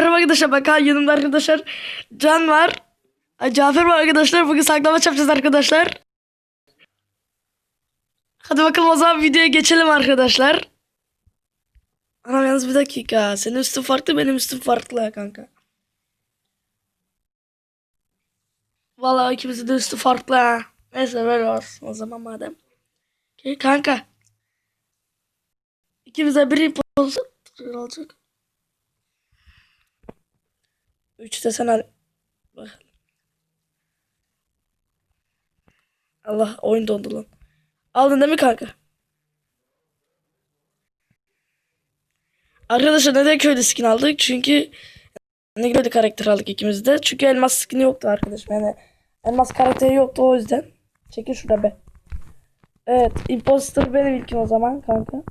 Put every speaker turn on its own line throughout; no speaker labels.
Merhaba arkadaşlar bak ha, yanımda arkadaşlar Can var. Cafer var arkadaşlar. Bugün saklamaç yapacağız arkadaşlar. Hadi bakalım o zaman videoya geçelim arkadaşlar. Anam yalnız bir dakika. Senin üstün farklı benim üstüm farklı kanka. Vallahi ikimizin de üstü farklı ha. Neyse böyle olsun o zaman madem. Kanka. İkimize bir imposter olacak. Üç de sen al. Bak. Allah oyun dondu lan. Aldın değil mi kanka? Arkadaşlar neden köylü skin aldık? Çünkü ne köylü karakter aldık ikimiz de. Çünkü elmas skin yoktu arkadaşım. Yani elmas karakteri yoktu o yüzden. Çekil şurada be. Evet. Imposter benim ilkim o zaman kanka.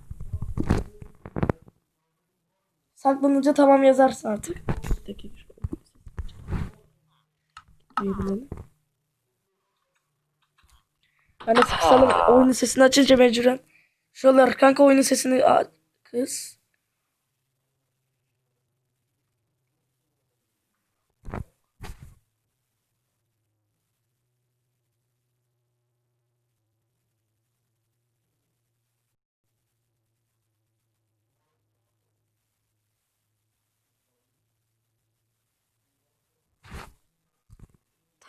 Saklanınca tamam yazarsın artık. Şöyle. Diyebilelim. De kısalım oyunun sesini açınca mecburen. Şuralar kanka oyunun sesini a- kız.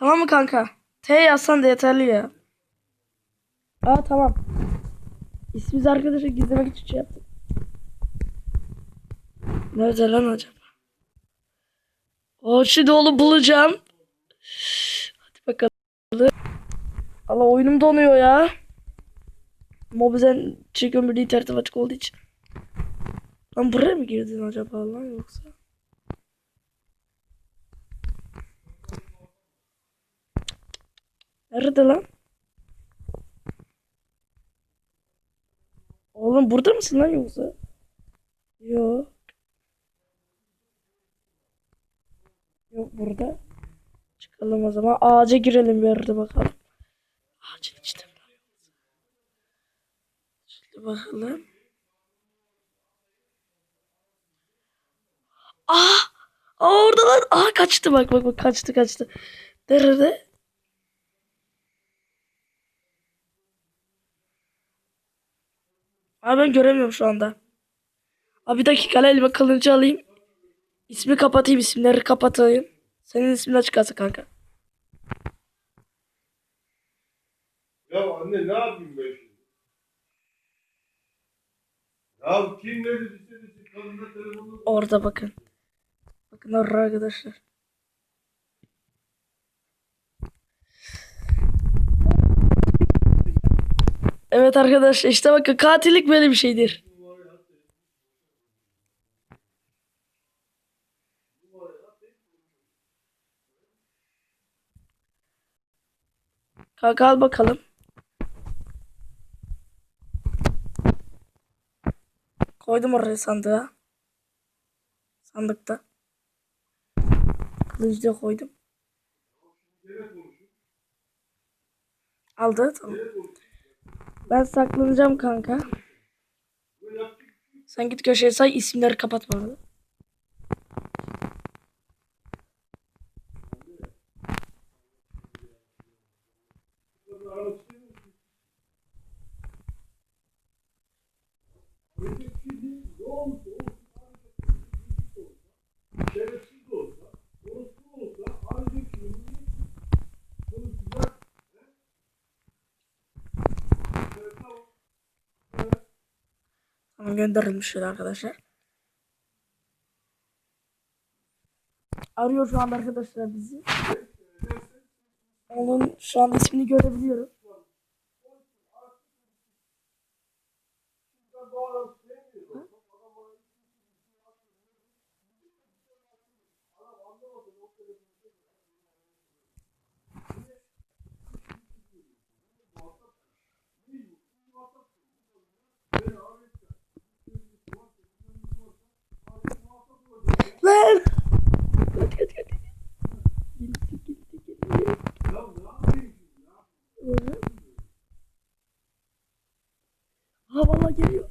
Tamam mı kanka? T yazsan da yeterli ya. Aa tamam. İsmimizi arkadaşa gizlemek için şey yaptım. Nerede lan acaba? O şimdi onu bulacağım. Hadi bakalım. Allah oyunum donuyor ya. Mobizen çek ömürlü internetim açık olduğu için. Lan buraya mı girdin acaba lan yoksa? Nerede lan? Oğlum burada mısın lan yoksa? Yok. Yok burada. Çıkalım o zaman. Ağaca girelim bir arada bakalım. Ağacın içinde? Şimdi bakalım. Aa! Aa orada lan. Aa kaçtı bak bak bak kaçtı kaçtı. Nerede? Abi ben göremiyorum şu anda. Abi bir dakika elime kılıncı alayım. İsmi kapatayım isimleri kapatayım. Senin ismin açık kalsın kanka.
Ya anne ne yapayım ben şimdi? Ya kim ne dedi
Orada bakın. Bakın orada arkadaşlar. Evet arkadaşlar işte bakın katillik böyle bir şeydir. Kanka al bakalım. Koydum oraya sandığa. Sandıkta. Kılıcı da koydum. Aldı tamam. Ben saklanacağım kanka. Sen git köşeye say isimleri kapat bu arada.
şerefsiz de olsa, orospu olsa, ancak şimdi konuşacak.
Tamam gönderilmiş şöyle arkadaşlar. Arıyor şu an arkadaşlar bizi. Onun şu an ismini görebiliyorum. Lan! Kaç kaç kaç. Gitti gitti gitti.
Ya ne yapayım şimdi ya?
Ha valla geliyor.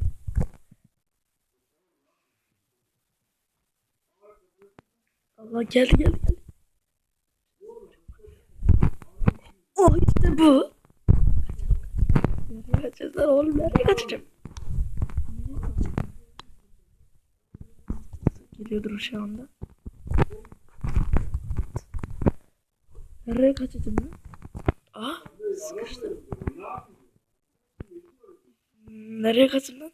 Allah geldi geldi geldi. Oh işte bu. Nereye kaçacağız oğlum nereye kaçacağım? Geliyordur şu anda. Nereye kaçacağım lan? Ah sıkıştım. Hmm, Nereye kaçayım lan?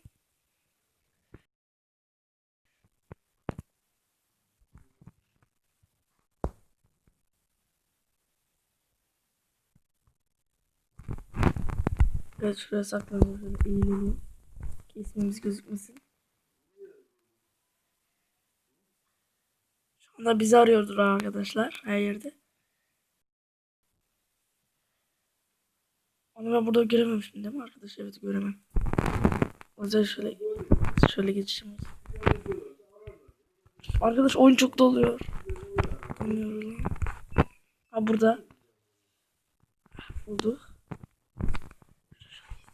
Evet şuraya saklanıyor şöyle eğilelim. Ki ismimiz gözükmesin. Şu anda bizi arıyordur arkadaşlar her yerde. Onu ben burada görememişim değil mi arkadaş? Evet göremem. O yüzden şöyle şöyle geçeceğim. Arkadaş oyun çok doluyor. Bilmiyorum. Ha burada. Bulduk.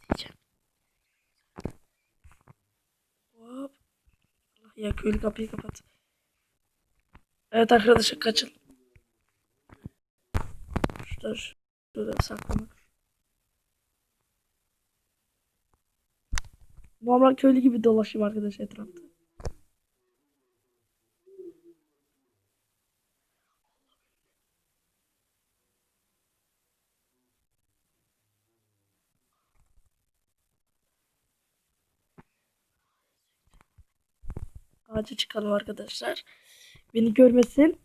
Diyeceğim. Hop. Allah ya köylü kapıyı kapat. Evet arkadaşlar kaçın. Şurada şurada saklamak. Normal köylü gibi dolaşayım arkadaş etrafta. Ağaca çıkalım arkadaşlar. Beni görmesin.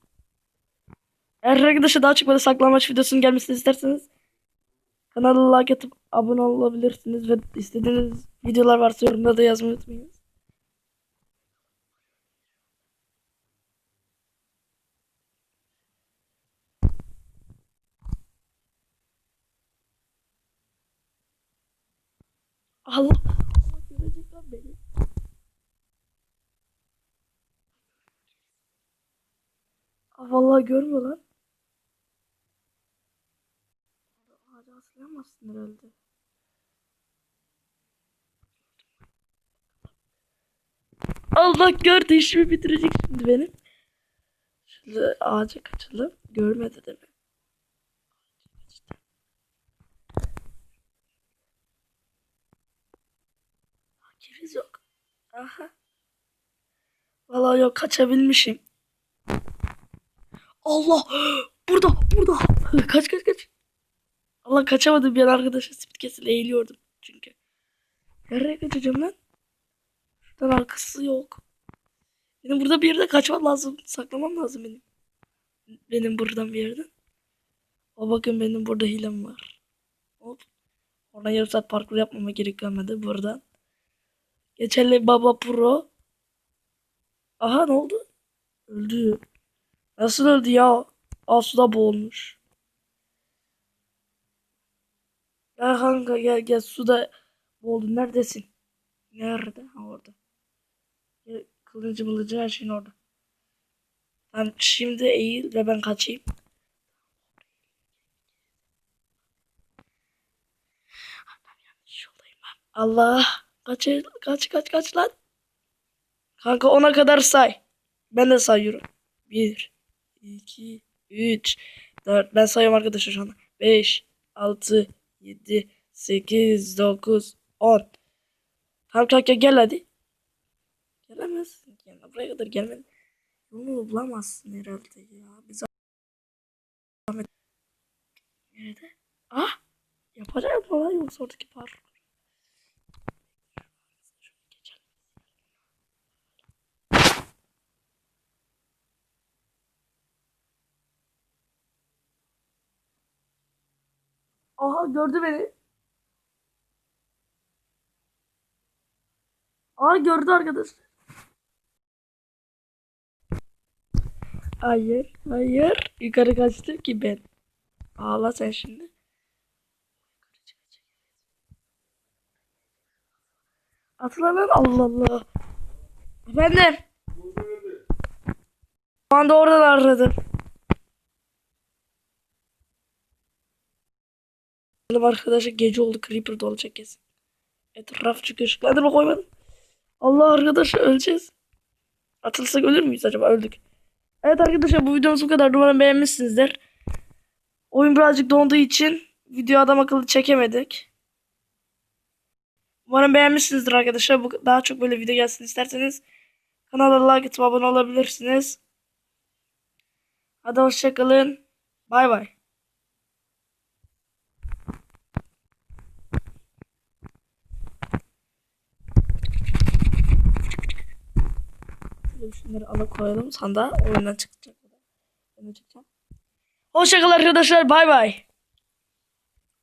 Eğer arkadaşa daha böyle saklanmaç videosunun gelmesini isterseniz kanala like atıp abone olabilirsiniz ve istediğiniz videolar varsa yorumlarda da yazmayı unutmayın. Allah Allah görecek lan beni. Aa, vallahi görmüyor lan. Ağaca asılamazsın herhalde. Allah gördü işimi bitirecek şimdi benim. Şöyle ağaca kaçalım. Görmedi değil mi? Keviz yok. Aha. Vallahi yok kaçabilmişim. Allah! Burada, burada. Kaç kaç kaç. Allah kaçamadım bir an arkadaşa spit kesil eğiliyordum çünkü. Nereye kaçacağım lan? Şuradan arkası yok. Benim burada bir yerde kaçmam lazım. Saklamam lazım benim. Benim buradan bir yerden. O bakın benim burada hilem var. Hop. Oradan yarım saat parkur yapmama gerek kalmadı buradan. Geçerli Baba Pro. Aha ne oldu? Öldü. Nasıl öldü ya? Aa suda boğulmuş. Gel kanka gel gel suda boğuldun. Neredesin? Nerede? Ha orada. Gel, Kılıncı mılıcı her şeyin orada. Tamam şimdi eğil ve ben kaçayım. Allah. Kaç, kaç kaç kaç lan. Kanka ona kadar say. Ben de sayıyorum. Bir, 2, 3, 4. Ben sayıyorum arkadaşlar şu anda. 5, 6, 7, 8, 9, 10. Tamam kanka gel hadi. Gelemezsin. Yani buraya kadar gelmedin. Yolunu bulamazsın herhalde ya. Biz. Nerede? Ah! Yapacak mı lan yoksa oradaki parkur? Aha gördü beni. Aa gördü arkadaş. Hayır, hayır. Yukarı kaçtım ki ben. Ağla sen şimdi. Atla lan Allah Allah. Efendim. Şu anda oradan aradım. Benim arkadaşa gece oldu Creeper de olacak kesin. Etraf çünkü ışıklandırma koymadım. Allah arkadaş öleceğiz. Atılsak ölür müyüz acaba? Öldük. Evet arkadaşlar bu videomuz bu kadar. Umarım beğenmişsinizdir. Oyun birazcık donduğu için video adam akıllı çekemedik. Umarım beğenmişsinizdir arkadaşlar. Bu, daha çok böyle video gelsin isterseniz kanala like atıp abone olabilirsiniz. Hadi hoşçakalın. Bay bay. Şöyle şunları alıkoyalım. Sandığa oyundan çıkacak. Oyuna. Hoşçakalın arkadaşlar. Bay bay.